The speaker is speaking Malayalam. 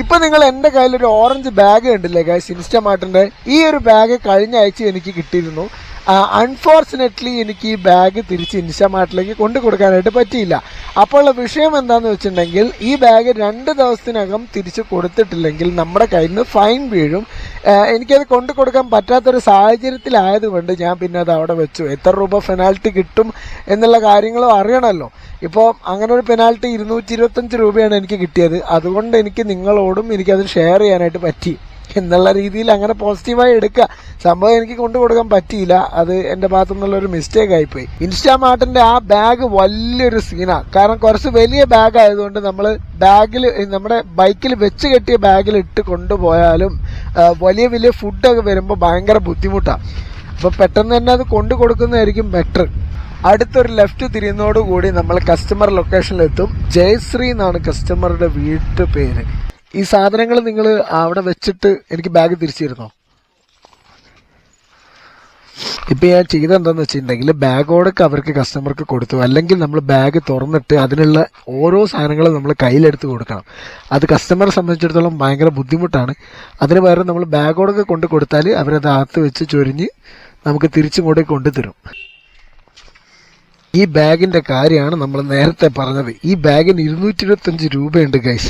ഇപ്പൊ നിങ്ങൾ എന്റെ കയ്യിൽ ഒരു ഓറഞ്ച് ബാഗ് കണ്ടില്ലേ ഗൈസ് ഇൻസ്റ്റമാർട്ടിന്റെ. ഈ ഒരു ബാഗ് കഴിഞ്ഞ ആഴ്ച എനിക്ക് കിട്ടിയിരുന്നു. അൺഫോർച്ചുനേറ്റ്ലി എനിക്ക് ഈ ബാഗ് തിരിച്ച് ഇൻസ്റ്റമാർട്ടിലേക്ക് കൊണ്ടു കൊടുക്കാനായിട്ട് പറ്റിയില്ല. അപ്പോൾ വിഷയം എന്താന്ന് വെച്ചിട്ടുണ്ടെങ്കിൽ ഈ ബാഗ് രണ്ട് ദിവസത്തിനകം തിരിച്ച് കൊടുത്തിട്ടില്ലെങ്കിൽ നമ്മുടെ കയ്യിൽ നിന്ന് ഫൈൻ വീഴും. എനിക്കത് കൊണ്ടു കൊടുക്കാൻ പറ്റാത്തൊരു സാഹചര്യത്തിലായതുകൊണ്ട് ഞാൻ പിന്നെ അത് അവിടെ വെച്ചു. എത്ര രൂപ പെനാൽറ്റി കിട്ടും എന്നുള്ള കാര്യങ്ങളും അറിയണമല്ലോ ഇപ്പോൾ അങ്ങനെ ഒരു പെനാൽറ്റി ഇരുന്നൂറ്റി രൂപയാണ് എനിക്ക് കിട്ടിയത്. അതുകൊണ്ട് എനിക്ക് നിങ്ങളോടും എനിക്കത് ഷെയർ ചെയ്യാനായിട്ട് പറ്റി. എന്നുള്ള രീതിയിൽ അങ്ങനെ പോസിറ്റീവായി എടുക്കുക. സംഭവം എനിക്ക് കൊണ്ടു കൊടുക്കാൻ പറ്റിയില്ല. അത് എന്റെ ഭാഗത്തു നിന്നുള്ള ഒരു മിസ്റ്റേക്ക് ആയിപ്പോയി. ഇൻസ്റ്റാമാർട്ടിന്റെ ആ ബാഗ് വലിയൊരു സീനാണ് കാരണം കുറച്ച് വലിയ ബാഗ് ആയതുകൊണ്ട് നമ്മൾ ബാഗിൽ നമ്മുടെ ബൈക്കിൽ വെച്ച് കെട്ടിയ ബാഗിൽ ഇട്ട് കൊണ്ടുപോയാലും വലിയ വലിയ ഫുഡൊക്കെ വരുമ്പോൾ ഭയങ്കര ബുദ്ധിമുട്ടാണ് അപ്പോൾ പെട്ടെന്ന് തന്നെ അത് കൊണ്ടു കൊടുക്കുന്നതായിരിക്കും ബെറ്റർ അടുത്തൊരു ലെഫ്റ്റ് തിരിയുന്നതോടുകൂടി നമ്മൾ കസ്റ്റമർ ലൊക്കേഷനിലെത്തും ജയശ്രീ എന്നാണ് കസ്റ്റമറുടെ വീട്ടു പേര് ഈ സാധനങ്ങൾ നിങ്ങൾ അവിടെ വെച്ചിട്ട് എനിക്ക് ബാഗ് തിരിച്ചു തരുന്നോ ഇപ്പൊ ഞാൻ ചെയ്ത എന്താന്ന് വെച്ചിട്ടുണ്ടെങ്കിൽ ബാഗോടൊക്കെ അവർക്ക് കസ്റ്റമർക്ക് കൊടുത്തു. അല്ലെങ്കിൽ നമ്മൾ ബാഗ് തുറന്നിട്ട് അതിനുള്ള ഓരോ സാധനങ്ങളും നമ്മൾ കയ്യിലെടുത്ത് കൊടുക്കണം. അത് കസ്റ്റമറെ സംബന്ധിച്ചിടത്തോളം ഭയങ്കര ബുദ്ധിമുട്ടാണ്. അതിന് പകരം നമ്മൾ ബാഗോടൊക്കെ കൊണ്ട് കൊടുത്താൽ അവരത് അകത്ത് വെച്ച് ചൊരിഞ്ഞ് നമുക്ക് തിരിച്ചിങ്ങോട്ടേ കൊണ്ടുതരും. ഈ ബാഗിന്റെ കാര്യമാണ് നമ്മൾ നേരത്തെ പറഞ്ഞത്. ഈ ബാഗിന് ഇരുന്നൂറ്റി ഇരുപത്തഞ്ച് രൂപയുണ്ട് ഗൈസ്